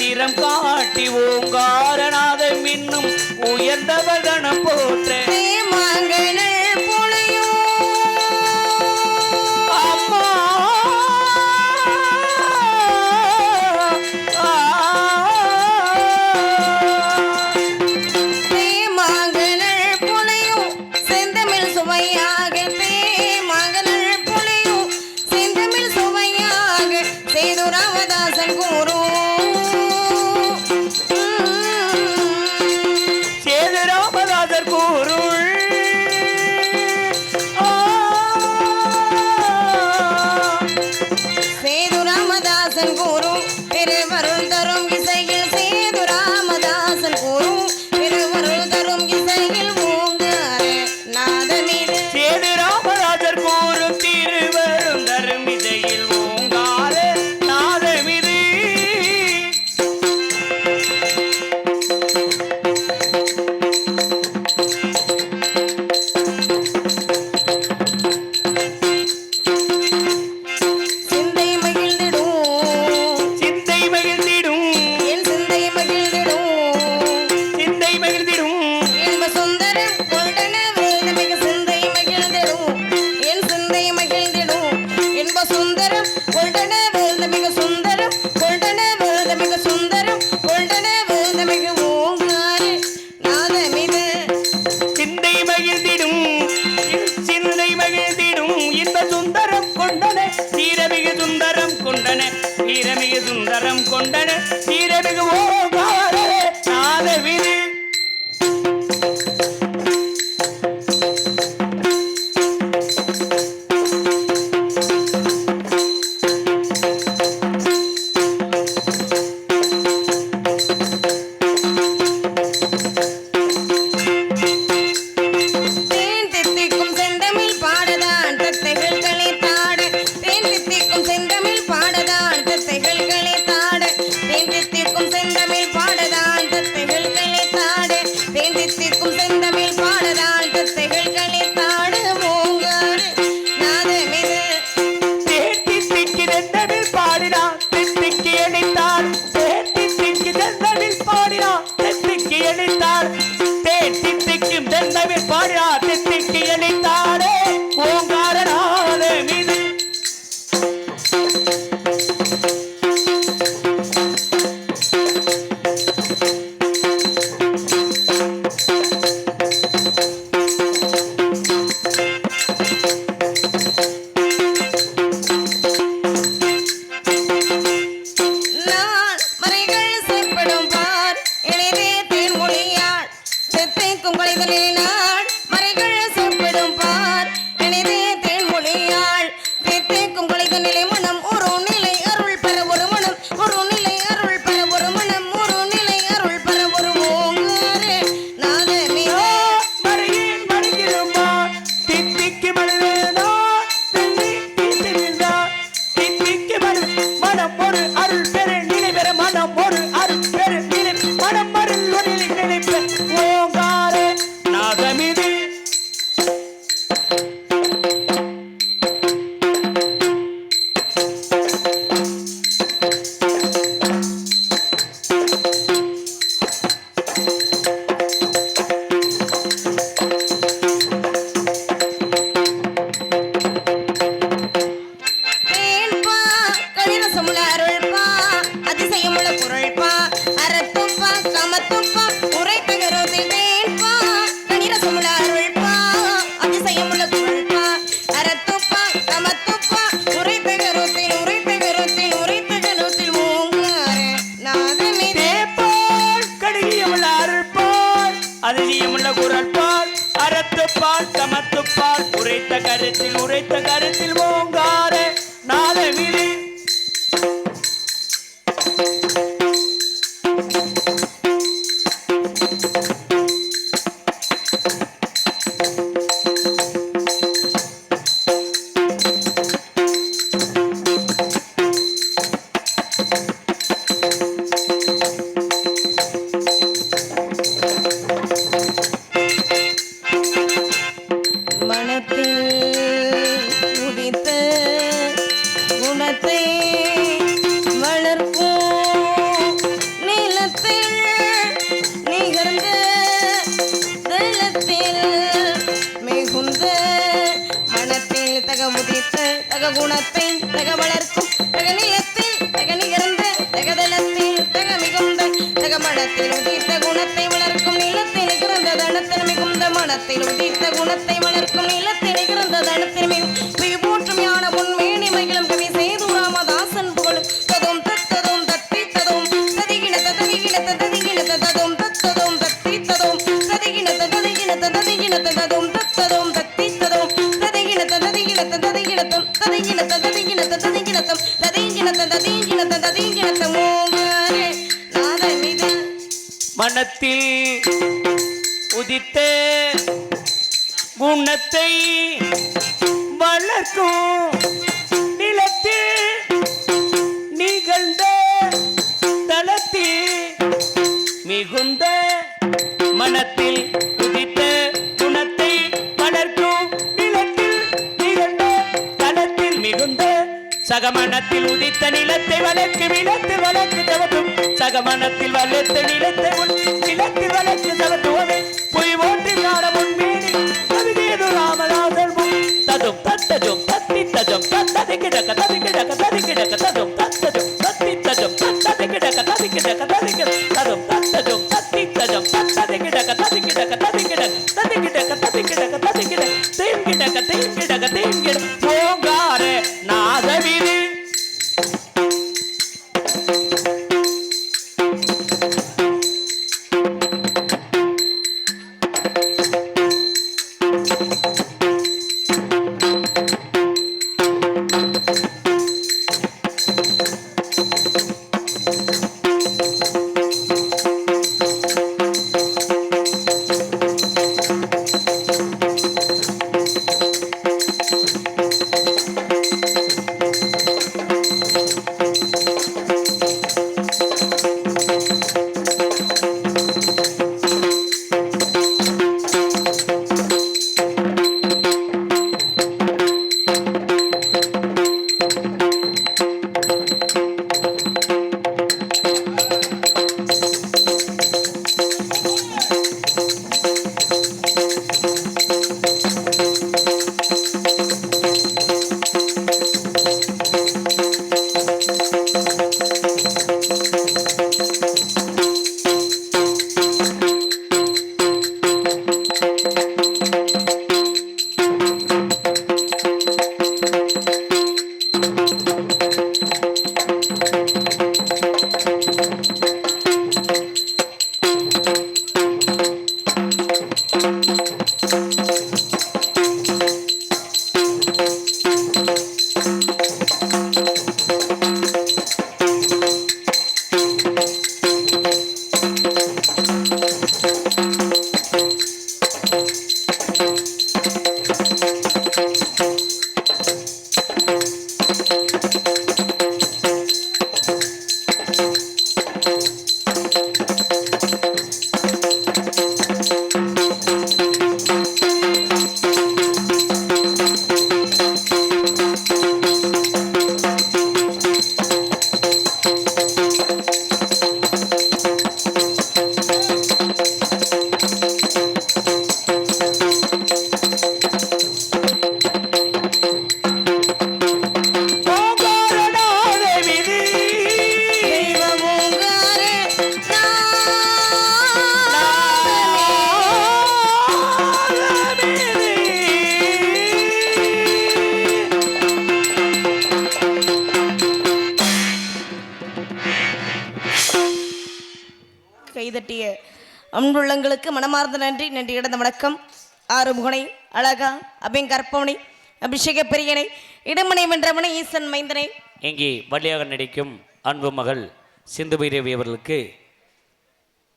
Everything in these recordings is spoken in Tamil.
அன்புடன் காட்டி ஓங்காரநாதம் இன்னும் உயர்ந்தவர் கணம் போற்ற மனத்தில் உதித்த குணத்தை வளர்க்கும் நிலத்தில் சகமனத்தில் உதித்த நிலத்தை வளர்க்கு நிலத்து வளர்க்கு தவத்தும். சகமனத்தில் வளர்த்த நிலத்தை உள் நிலத்தில் வளர்க்கு தவத்துவமே. பொய் ஓட்டி காண முன்மேனி கவிதேது ராமதாசன் ததும் தத்தஜும் தத்தி தஜம் தத்தது கிடக்க தது கிடக்க தது கிடக்க ததும் தத்தஜும் தத்தி தஜம் தத்தது கிடக்க தது கிடக்க தது அன்புள்ளங்களுக்கு மனமார்ந்த நன்றி. நன்றி கிடந்த வணக்கம். ஆறுமுகனை அழகா அபின் கற்பவனை அபிஷேக பிரியனை இடமனை வென்றவனை ஈசன் மைந்தனை. இங்கே வழியாக நடிக்கும் அன்பு மகள் சிந்து பைரவி அவர்களுக்கு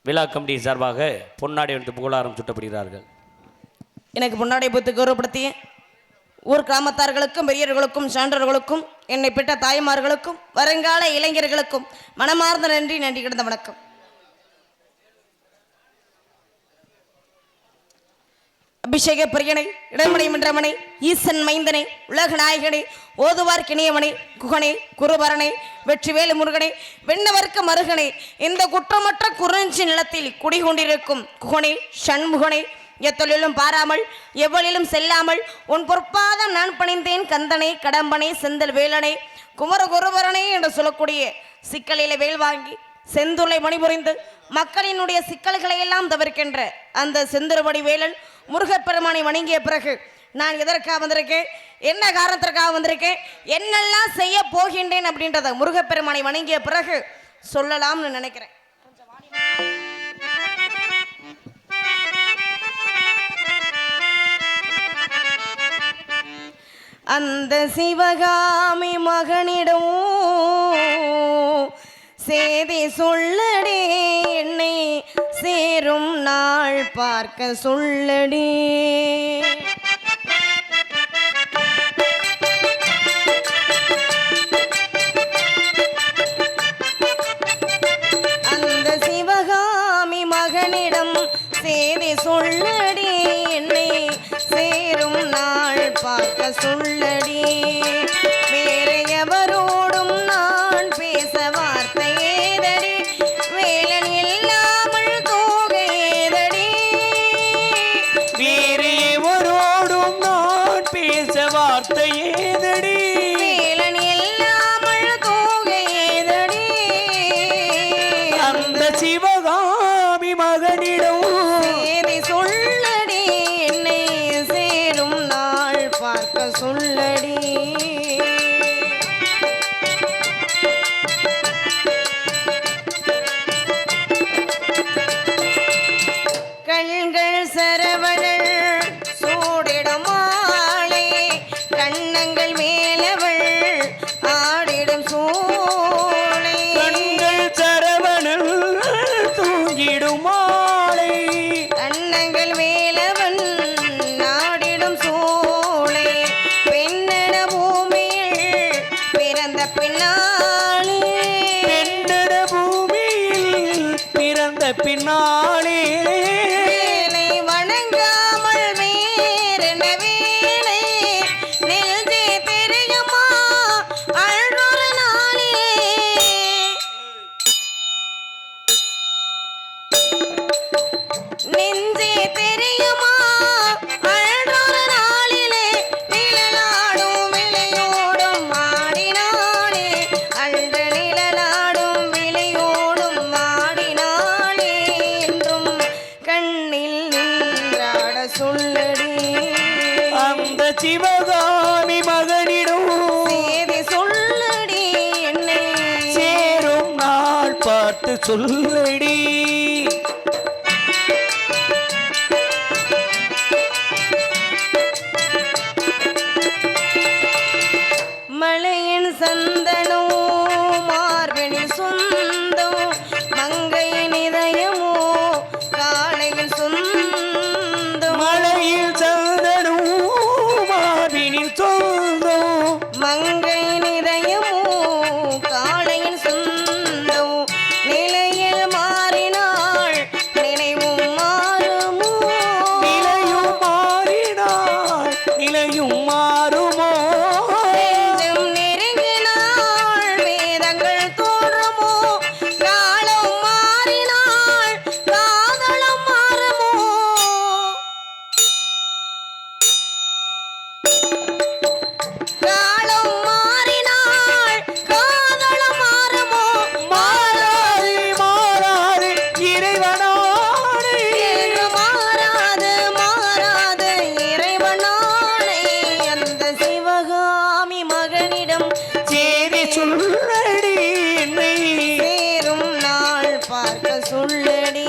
விழா கமிட்டி சார்பாக பொன்னாடை வந்து புகழாரம் சுட்டப்படுகிறார்கள். எனக்கு முன்னாடி புத்து கௌரவப்படுத்திய ஊர் கிராமத்தார்களுக்கும் பெரியவர்களுக்கும் சான்றோர்களுக்கும் என்னை பெற்ற தாய்மார்களுக்கும் வருங்கால இளைஞர்களுக்கும் மனமார்ந்த நன்றி. நன்றி கிடந்த வணக்கம். அபிஷேக பிரியனை இடமணி மன்றமனை ஈசன் மைந்தனை உலக நாயகனை ஓதுவார் கிணியமனை குகனை குருபரனை வெற்றிவேலு முருகனை வெண்ணவர்க்க மருகனை இந்த குற்றமற்ற குறிஞ்சி நிலத்தில் குடிகொண்டிருக்கும் குகனை சண்முகனை எத்தொழிலும் பாராமல் எவ்வளிலும் செல்லாமல் உன் பொற்பாதம் நான் பணிந்தேன் கந்தனை கடம்பனை செந்தல் வேலனை குமர குருபரனை என்று சொல்லக்கூடிய சிக்கலில வேல் வாங்கி செந்துளை மணிபுரிந்து மக்களினுடைய சிக்கல்களை எல்லாம் தவிர்க்கின்ற அந்த செந்துருபடி வேலன் முருகப்பெருமானை வணங்கிய பிறகு நான் எதற்காக வந்திருக்கேன்? என்ன காரணத்திற்காக வந்திருக்கேன்? என்னெல்லாம் செய்ய போகின்றேன் அப்படின்றத முருகப்பெருமானை வணங்கிய பிறகு சொல்லலாம்னு நினைக்கிறேன். அந்த சிவகாமி மகனிடம் சேதி சொல்லடி என்னை சேரும் நாள் பார்க்க சொல்லடி. அந்த சிவகாமி மகனிடம் சேதி சொல்லடி என்னை சேரும் நாள் பார்க்க சொல்லடி. வேறு சிவகாமி மகனிடம். சேதி சொல்லடி என்னை. சேரும் நாள் பார்த்து சொல்லடி சொல்லடி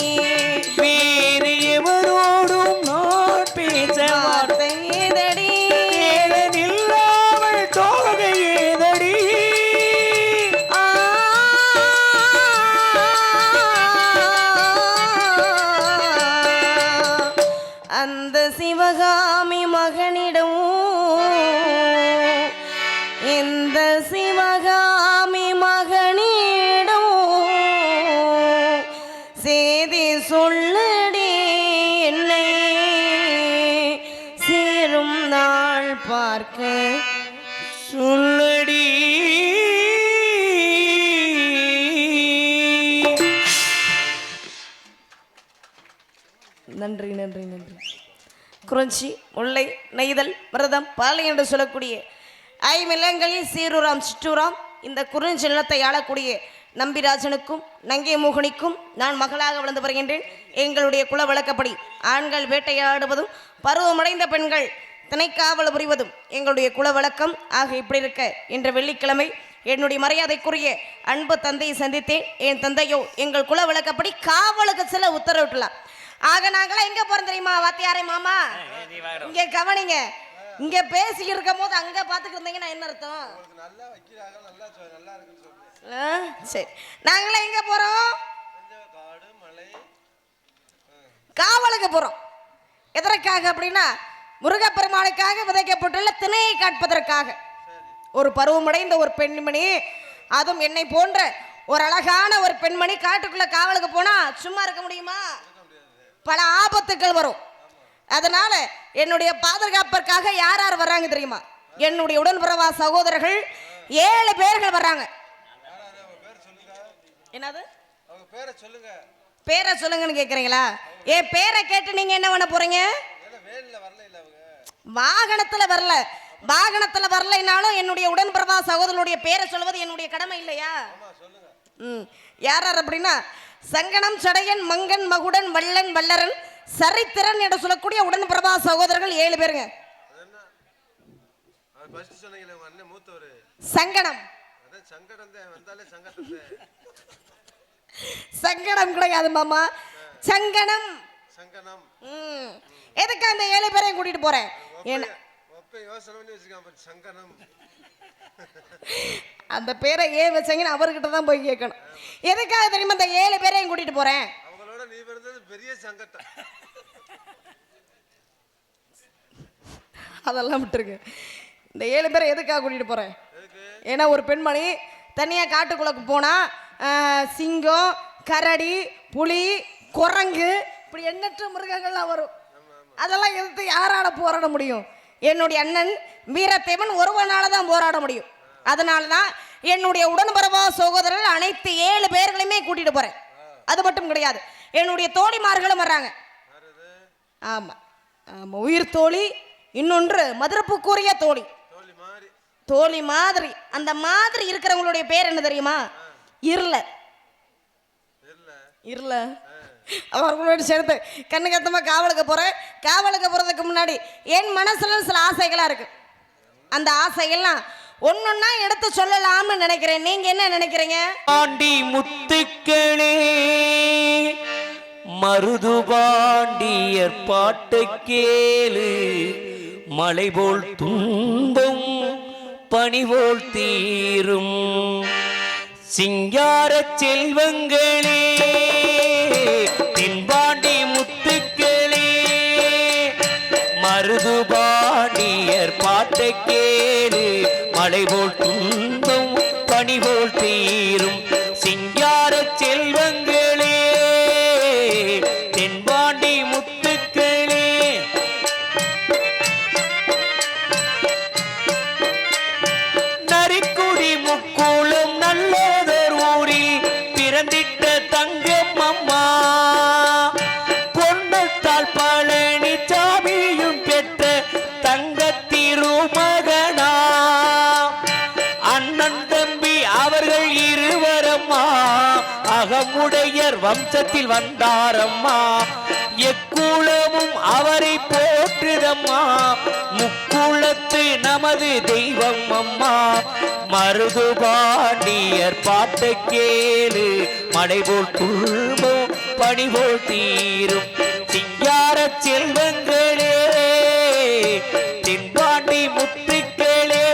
குறிஞ்சி முல்லை நெய்தல் விரதம் பாலை என்று சொல்லக்கூடிய ஐமில்லங்களில் சீருராம் சிற்றூராம் இந்த குறிஞ்சி நிலத்தை ஆளக்கூடிய நம்பிராஜனுக்கும் நங்கே மோகனிக்கும் நான் மகளாக வளர்ந்து வருகின்றேன். எங்களுடைய குல வழக்கப்படி ஆண்கள் வேட்டையாடுவதும் பருவமடைந்த பெண்கள் திணைக்காவல் புரிவதும் எங்களுடைய குல வழக்கம். ஆக இப்படி இருக்க என்ற வெள்ளிக்கிழமை என்னுடைய மரியாதைக்குரிய அன்பு தந்தையை சந்தித்தேன். என் தந்தையோ எங்கள் குல வழக்கப்படி காவலுக்கு செல்ல உத்தரவிட்டலாம் ஆக நாங்களாம் எங்க போறோம் தெரியுமா வாத்தியாரே மாமா? இங்க கவனிங்க. இங்க பேசி இருக்கும் போது அங்க பாத்துட்டு இருந்தீங்கன்னா என்ன அர்த்தம்? ஆ, சரி. நாங்களாம் எங்க போறோம்? காவலுக்கு போறோம். எதற்காக அப்படின்னா முருகப்பெருமானுக்காக விதைக்கப்பட்டுள்ள திணையை காட்பதற்காக. ஒரு பருவமடைந்த ஒரு பெண்மணி அதுவும் என்னை போன்ற ஒரு அழகான ஒரு பெண்மணி காட்டுக்குள்ள காவலுக்கு போனா சும்மா இருக்க முடியுமா? பல ஆபத்துக்கள் வரும். அதனால என்னுடைய பாதுகாப்பிற்காக யார் யார் வர்றாங்க தெரியுமா? என்னுடைய உடன்பிறவா சகோதரர்கள் ஏழு பேர்கள் வர்றாங்க. என்னது? பேரை சொல்லுங்கன்னு கேக்குறீங்களா? என் பேரை கேட்டு நீங்க என்ன பண்ண போறீங்க? வரல வாகனத்துல வரல. வாகனத்துல வரலைனாலும் என்னுடைய உடன்பிறவா சகோதரனுடைய பேரை சொல்வது என்னுடைய கடமை இல்லையா? ம். யார் யார் அப்படின்னா சங்கனம் சடையன் மங்கன் மகுடன் வள்ளன் வல்லரன் சரித்திரன் என்று சொல்லக்கூடிய உடன்பிறவா சகோதரர்கள் ஏழு பேருங்க. சங்கடம் சங்கடம் சங்கடம் கிடையாது மாமா. சங்கனம் சங்கனம் ம். எதுக்கு அந்த ஏழு பேரையும் கூட்டிட்டு போறேன்? யோசனை பண்ணி வச்சிருக்கான் சங்கனம். அந்த பேரை ஏன் வச்சீங்கன்னு அவர்கிட்ட தான் போய் கேட்கணும். எதுக்காக தெரியுமா இந்த ஏழு பேரையும் கூட்டிட்டு போறேன்? அவங்களோட நீ பிறந்தது பெரிய சங்கட்டம் அதெல்லாம் விட்டுருங்க. இந்த ஏழு பேரை எதுக்காக கூட்டிட்டு போறேன்? ஏன்னா ஒரு பெண்மணி தனியாக காட்டுக்குள்ளக்கு போனா ஆஹ், சிங்கம் கரடி புலி குரங்கு இப்படி எண்ணற்ற மிருகங்கள்லாம் வரும். அதெல்லாம் எதிர்த்து யாரால போராட முடியும்? என்னுடைய அண்ணன் வீரத்தேவன் ஒருவனால தான் போராட முடியும். அதனால தான் என்னுடைய உடன்பிறவா சகோதரர்கள் அனைத்து ஏழு பேர்களையுமே கூட்டிட்டு போறேன். அது மட்டும் கிடையாது. என்னுடைய தோழிமார்களும் வர்றாங்க. ஆமா. ஆமா. உயிர் தோழி இன்னொன்று மதுரப்புக்குரிய தோழி. தோழி மாதிரி. அந்த மாதிரி இருக்கிறவங்களுடைய பேர் என்ன தெரியுமா? இருள. இருள. இருள அவர்களோடு சேர்த்து கண்ணு கத்தமா காவலுக்கு போகிறேன் காவலுக்கு போகிறதுக்கு முன்னாடி என் மனசில் சில ஆசைகளாக இருக்கு. அந்த ஆசைகள்லாம் ஒன்னொன்னா எடுத்து சொல்லலாம்னு நினைக்கிறேன். நீங்க என்ன நினைக்கிறீங்க? பாண்டி முத்துக்களே மருது பாண்டியர் பாட்டு கேளு. மலை போல் துன்பம் பனி போல் தீரும். சிங்கார செல்வங்களே மலை வம்சத்தில் வந்தாரம்மா. எக்குளமும் அவரை போற்றுதம்மா. முக்குளத்து நமது தெய்வம் அம்மா மருது பாண்டியர் பாட்டு கேளு. மடைபோல் போல் பணிபோல் தீரும். சிங்கார செல்வங்களே தென்பாண்டி முத்துக்களே.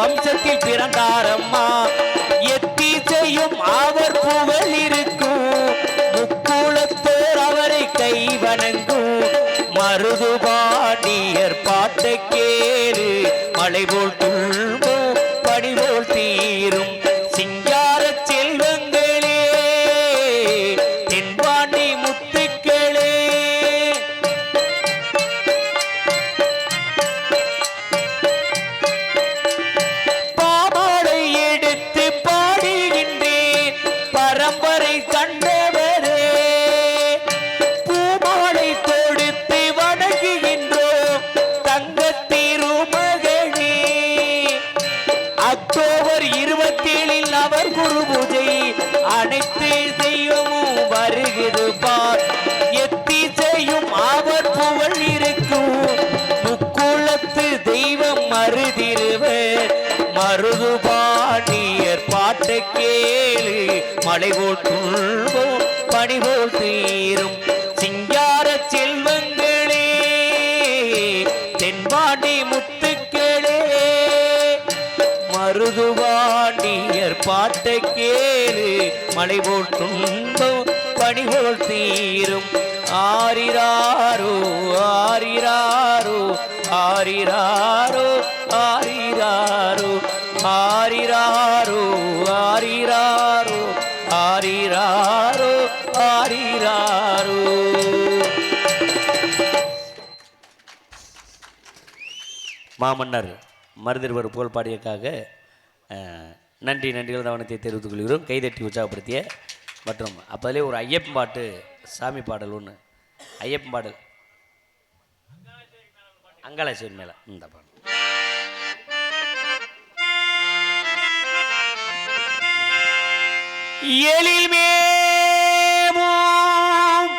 வம்சத்தில் பிறந்தாரம்மா. எத்தீசையும் அவர் புகழ் இருக்கும். முக்குளத்தோர் அவரை கை வணங்கும். மருதுபாண்டியர் பாட்டை கேளு. மலை போல் துள்ளும் படி போல் தீரும். வேலு மலை போல் துள்வோம் பணி போல் தீரும் சிங்கார செல்வங்களே தென்பாண்டி முத்துக்களே மருதுவாண்டியர் பாட்டை கேளு. மலை போல் துன்பம் பணி போல் தீரும் ஆரிராரோ ஆரிராரோ ஆரிராரோ ஆரிராரோ ஆரிராரோ. மாமன்னர் மருதிருவர் புகழ் பாடியக்காக நன்றி நன்றிகள் கவனத்தை தெரிவித்துக் கொள்கிறோம். கைதட்டி உற்சாகப்படுத்திய மற்றும் அப்போதிலே ஒரு ஐயப்பன் பாட்டு சாமி பாடல் ஒன்று ஐயப்பன் பாடல். அங்காளாச்சேரி மேலே. இந்த பாடல். எழில்மேவும்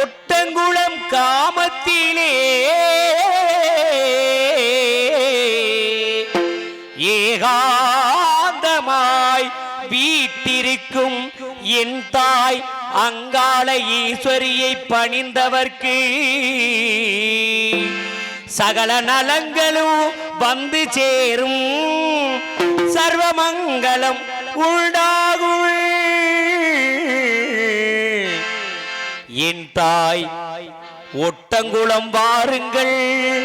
ஒட்டங்குளம் காமத்திலே ஏகாந்தமாய் வீட்டிருக்கும் என் தாய் அங்காள ஈஸ்வரியை பணிந்தவர்க்கு. சகல நலங்களும் வந்து சேரும். சர்வமங்கலம் உண்டாகும் என் தாய் ஒட்டங்குளம் வாருங்கள்.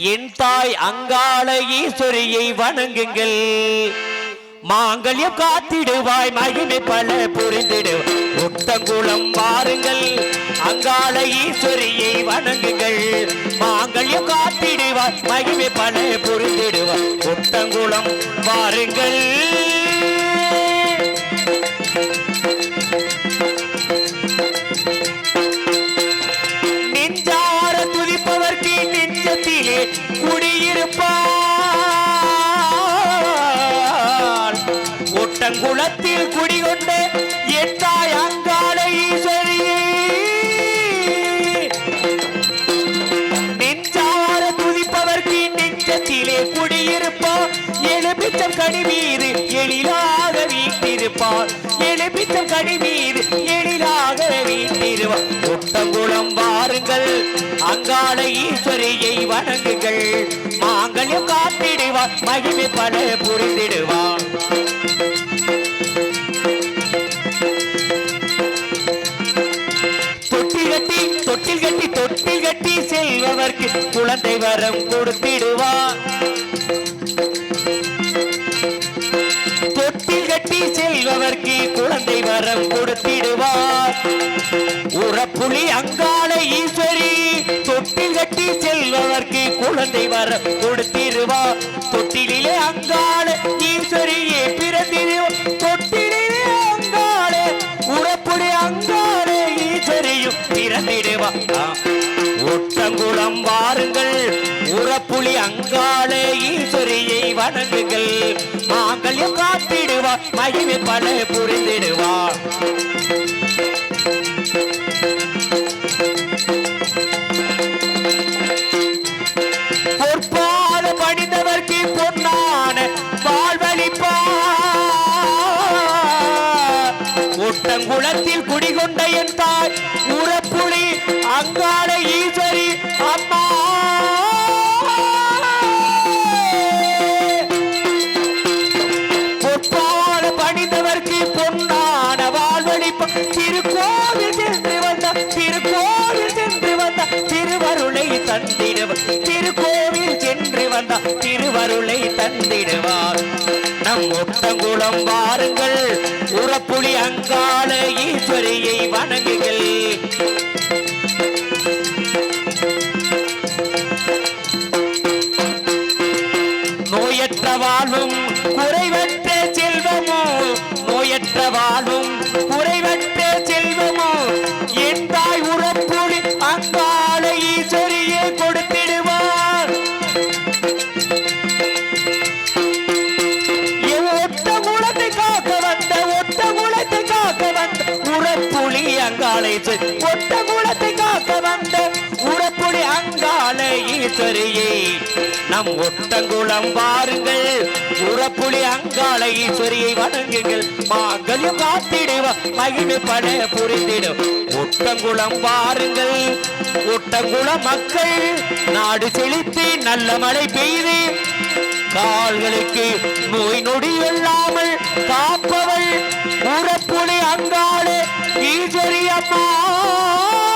என் தாய் அங்காள ஈஸ்வரியை வணங்குங்கள். மாங்கல்யம் காத்திடுவாய் மகிமை பல புரிந்திடுவாய் ஒட்டங்குளம் வாருங்கள் அங்காள ஈஸ்வரியை வணங்குங்கள். மாங்கல்யம் காத்திடுவாய் மகிமை பல புரிந்திடுவாய் ஒட்டங்குளம் வாருங்கள் கடி மீது எழிலாக வீட்டிருப்பார். எலுமிச்சம் கடி மீது எழிலாக வீட்டிருவார். ஒட்டங்குளம் வாருங்கள் அங்காள ஈஸ்வரியை வணங்குங்கள். மாங்கல்யம் காத்திடுவார் மகிமை பல புரிந்திடுவார். தொட்டில் கட்டி தொட்டில் கட்டி செல்வதற்கு கட்டி குழந்தை வரம் கொடுத்திடுவார். தந்தை வரம் கொடுத்திடுவார். உறப்புலி அங்காள ஈஸ்வரி தொட்டில் கட்டி செல்வதற்கு குழந்தை வரம் கொடுத்திருவார் தொட்டிலே அங்காள ஈஸ்வரியே பிறந்திருவார் தொட்டிலே அங்காள உறப்புலி அங்காள ஈஸ்வரியும் பிறந்திடுவார். ஒட்டங்குளம் வாருங்கள். உறப்புலி அங்காளே ஈஸ்வரியை வணங்குங்கள். மாங்கல்யம் காத்திடுவார் மகிமை பல புரிந்திடுவார் பொற்பாத பணிந்தவர்க்கு பொன்னான வாழ்வழிப்பார் ஒட்டங்குளத்தில் குடிகொண்ட என் தாய் உற அங்காள ஈஸ்வரி அம்மா. பொற்பாடு பணிந்தவர்க்கு பொன்னான வாழ்வழி திருக்கோவில் சென்று வந்த திருக்கோவில் சென்று திருவருளை தந்திடுவார் நம் ஒத்தங்குளம் பாருங்கள் உறப்புலி அங்காள ஈஸ்வரியை வணங்குங்கள். நோயற்ற வாழ்வும் குறைவற்ற செல்வமோ? நோயற்ற வாழ்வும் குறைவற்ற செல்வமோ? என் தாய் உறப்புடி அங்காள ஈஸ்வரியே கொடுத்திடுவார். ஒத்த குலத்தை காக்க வந்த ஒத்த குலத்தை காக்க வந்த உறப்புலி அங்காளை ஒத்த குலத்தை காக்க வந்த ஈஸ்வரியை நம் ஒட்டங்குளம் பாருங்கள். உறப்புளி அங்காளை ஈஸ்வரியை வணங்குங்கள். மாங்கல்யம் காத்திடுவ பட புரிந்திடும். ஒட்டங்குளம் பாருங்கள். ஒட்டங்குள மக்கள் நாடு செழித்து நல்ல மழை பெய்து. கால்களுக்கு நோய் நொடி இல்லாமல் காப்பவள். உறப்புளி அங்காளு ஈஸ்வரி அம்மா.